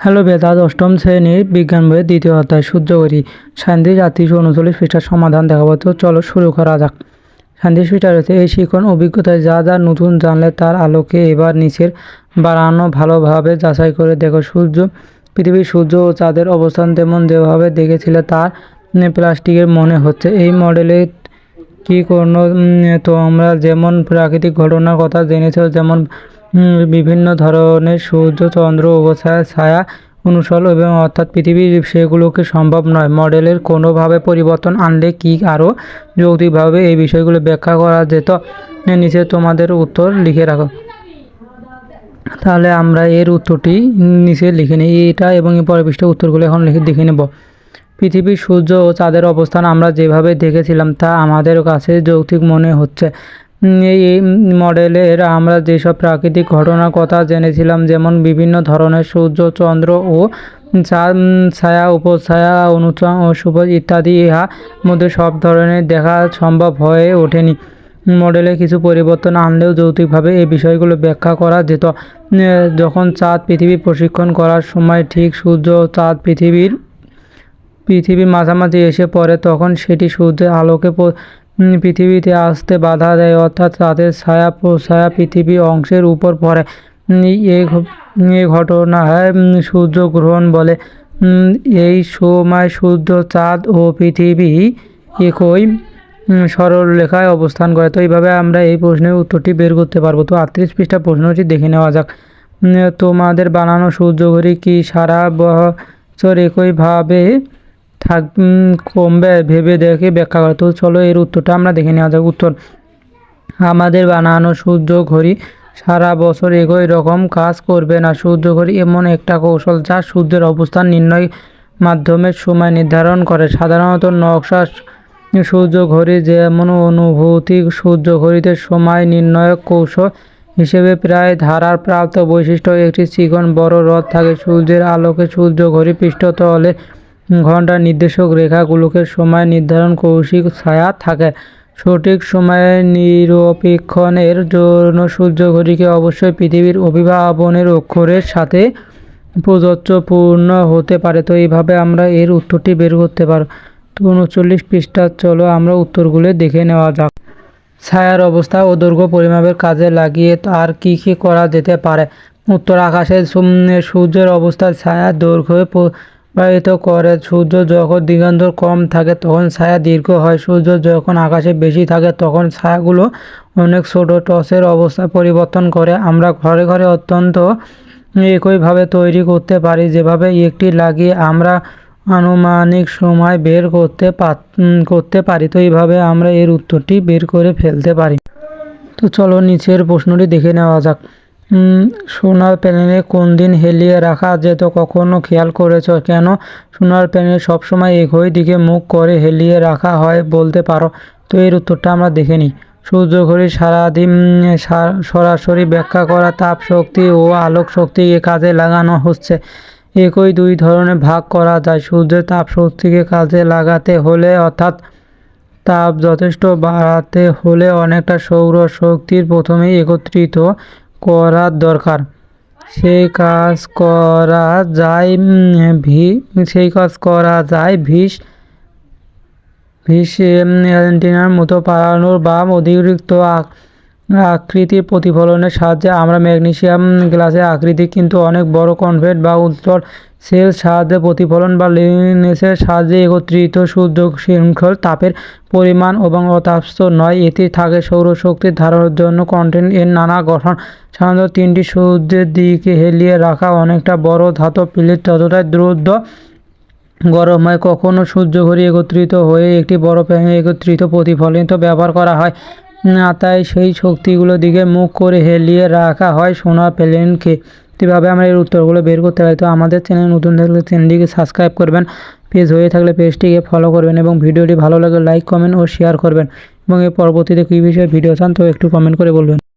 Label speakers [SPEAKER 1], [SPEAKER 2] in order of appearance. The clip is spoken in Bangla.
[SPEAKER 1] হ্যালো বেদাত অষ্টম শ্রেণির বিজ্ঞান বইয়ের দ্বিতীয় অধ্যায় সূর্যগরি শান্তি জাতিশো উনচল্লিশ পৃষ্ঠার সমাধান দেখাবো। তো চলো শুরু করা যাক। শান্তি পৃষ্ঠা রয়েছে, এই শিখন অভিজ্ঞতায় যা যা নতুন জানলে তার আলোকে এবার নিচের বাড়ানো ভালোভাবে যাচাই করে দেখো। সূর্য, পৃথিবীর সূর্য ও চাঁদের অবস্থান তেমন যেভাবে দেখেছিলে তার প্লাস্টিকের মনে হচ্ছে। এই মডেলে কি কোনো তোমরা যেমন প্রাকৃতিক ঘটনার কথা জেনেছো, যেমন বিভিন্ন ধরনের সূর্য, চন্দ্র অবস্থায় ছায়া অনুসরণ এবং অর্থাৎ পৃথিবীর সেগুলোকে সম্ভব নয়। মডেলের কোনোভাবে পরিবর্তন আনলে কি আরও যৌক্তিকভাবে এই বিষয়গুলো ব্যাখ্যা করা যেত? নিচে তোমাদের উত্তর লিখে রাখো। তাহলে আমরা এর উত্তরটি নিচে লিখে নিই। এটা এবং এই পরের উত্তরগুলো এখন লিখে দেখে নেব। পৃথিবীর সূর্য ও চাঁদের অবস্থান আমরা যেভাবে দেখেছিলাম তা আমাদের কাছে যৌক্তিক মনে হচ্ছে। এই মডেলের আমরা যেসব প্রাকৃতিক ঘটনার কথা জেনেছিলাম যেমন বিভিন্ন ধরনের সূর্য চন্দ্র ও চা- উম, ছায়া উপছায়া অনুচয় ও শুভ ইত্যাদি ইহা মধ্যে সব ধরনের দেখা সম্ভব হয়ে ওঠেনি। মডেলে কিছু পরিবর্তন আনলেও যৌক্তিকভাবে এই বিষয়গুলো ব্যাখ্যা করা যেত। যখন চাঁদ পৃথিবী প্রশিক্ষণ করার সময় ঠিক সূর্য চাঁদ পৃথিবীর পৃথিবীর মাঝামাঝি এসে পড়ে তখন সেটি সূর্যের আলোকে পৃথিবীতে আসতে বাধা দেয়, অর্থাৎ তাদের ছায়া ছায়া পৃথিবী অংশের উপর পড়ে। এই ঘটনায় সূর্যগ্রহণ বলে এই সময় সূর্য চাঁদ ও পৃথিবী একই সরলরেখায় অবস্থান করে। তো এইভাবে আমরা এই প্রশ্নের উত্তরটি বের করতে পারব। তো আটত্রিশ পৃষ্ঠা প্রশ্নটি দেখে নেওয়া যাক। তোমাদের বানানো সূর্যঘড়ি কি সারা বছর একইভাবে থাক কমবে ভেবে দেখে ব্যাখ্যা করে। তো চলো এর উত্তরটা আমরা দেখে নেওয়া যাক। উত্তর, আমাদের বানানো সূর্য ঘড়ি সারা বছর একই রকম কাজ করবে না। সূর্য ঘড়ি এমন একটা কৌশল যা সূর্যের অবস্থান নির্ণয় মাধ্যমে সময় নির্ধারণ করে। সাধারণত নকশা সূর্য ঘড়ি যেমন অনুভূতি, সূর্য ঘড়িতে সময় নির্ণায়ক কৌশল হিসেবে প্রায় ধারার প্রাপ্ত বৈশিষ্ট্য। একটি চিকন বড় রথ থাকে, সূর্যের আলোকে সূর্য ঘড়ি পৃষ্ঠতলে ঘণ্টা নির্দেশক রেখাগুলোকে সময় নির্ধারণ কৌশিক ছায়া থাকে। সঠিক সময়ে নিরপেক্ষণের জন্য সূর্য ঘড়িকে অবশ্যই পৃথিবীর অভিভাবনের অক্ষরের সাথে প্রযোজ্যপূর্ণ হতে পারে। তো এইভাবে আমরা এর উত্তরটি বের করতে পারো। তো উনচল্লিশ পৃষ্ঠা, চলো আমরা উত্তরগুলো দেখে নেওয়া যাক। ছায়ার অবস্থা ও দৈর্ঘ্য পরিমাপের কাজে লাগিয়ে আর কি কি করা যেতে পারে? উত্তর আকাশের সূর্যের অবস্থার ছায়া দৈর্ঘ্য প্রবাহিত করে। সূর্য যখন দিগন্তর কম থাকে, তখন ছায়া দীর্ঘ হয়। সূর্য যখন আকাশে বেশি থাকে, তখন ছায়াগুলো অনেক ছোট। টসের অবস্থা পরিবর্তন করে। আমরা ঘরে ঘরে অত্যন্ত একইভাবে তৈরি করতে পারি। যেভাবে একটি লাগিয়ে আমরা আনুমানিক সময় বের করতে করতে পারি তো এইভাবে আমরা এর উত্তরটি বের করে ফেলতে পারি। তো চলো নিচের প্রশ্নটি দেখে নেওয়া যাক। সোনার প্যানেলে কোন দিন হেলিয়ে রাখা যেত কখনো খেয়াল করেছ কেন? সোনার প্যানেল সবসময় একই দিকে মুখ করে হেলিয়ে রাখা হয় বলতে পারো। তো এর উত্তরটা আমরা দেখে নিই। সূর্য ঘড়ি সারাদিন সরাসরি ব্যাখ্যা করা তাপ শক্তি ও আলোক শক্তিকে কাজে লাগানো হচ্ছে। একই দুই ধরনের ভাগ করা যায়। সূর্যের তাপ শক্তিকে কাজে লাগাতে হলে অর্থাৎ তাপ যথেষ্ট বাড়াতে হলে অনেকটা সৌর শক্তির প্রথমেই একত্রিত করার দরকার। সেই কাজ করা যায় ভি সেই কাজ করা যায় ভিস ভিস আর্জেন্টিনার মতো পালানোর বা অতিরিক্ত আক- আকৃতির প্রতিফলনের সাহায্যে আমরা ম্যাগনেশিয়াম গ্লাসের আকৃতি কিন্তু অনেক বড় কনভেট বা উজ্জ্বল সেল সাহায্যে প্রতিফলন বা লেন্সের সাহায্যে একত্রিত সূর্য শৃঙ্খল তাপের পরিমাণ এবং অতাপ্ত নয়। এতে থাকে সৌরশক্তির ধারণের জন্য। কন্টেন্ট এর নানা গঠন। সাধারণত তিনটি সূর্যের দিকে হেলিয়ে রাখা অনেকটা বড় ধাতব প্লেট যতটাই দ্রুত গরম হয়, কখনো সূর্য ঘড়ি একত্রিত হয়ে একটি বড় প্যানে একত্রিত প্রতিফলিত ব্যবহার করা হয় তাই সেই শক্তিগুলো দিকে মুখ করে হেলিয়ে রাখা হয় সোনা প্লেনকে। কীভাবে আমরা এর উত্তরগুলো বের করতে পারি, তো আমাদের চ্যানেল নতুন থাকলে চ্যানেলটিকে সাবস্ক্রাইব করবেন। পেজ হয়ে থাকলে পেজটিকে ফলো করবেন এবং ভিডিওটি ভালো লাগলে লাইক কমেন্ট ও শেয়ার করবেন। এবং এর পরবর্তীতে কী বিষয়ে ভিডিও চান, তো একটু কমেন্ট করে বলবেন।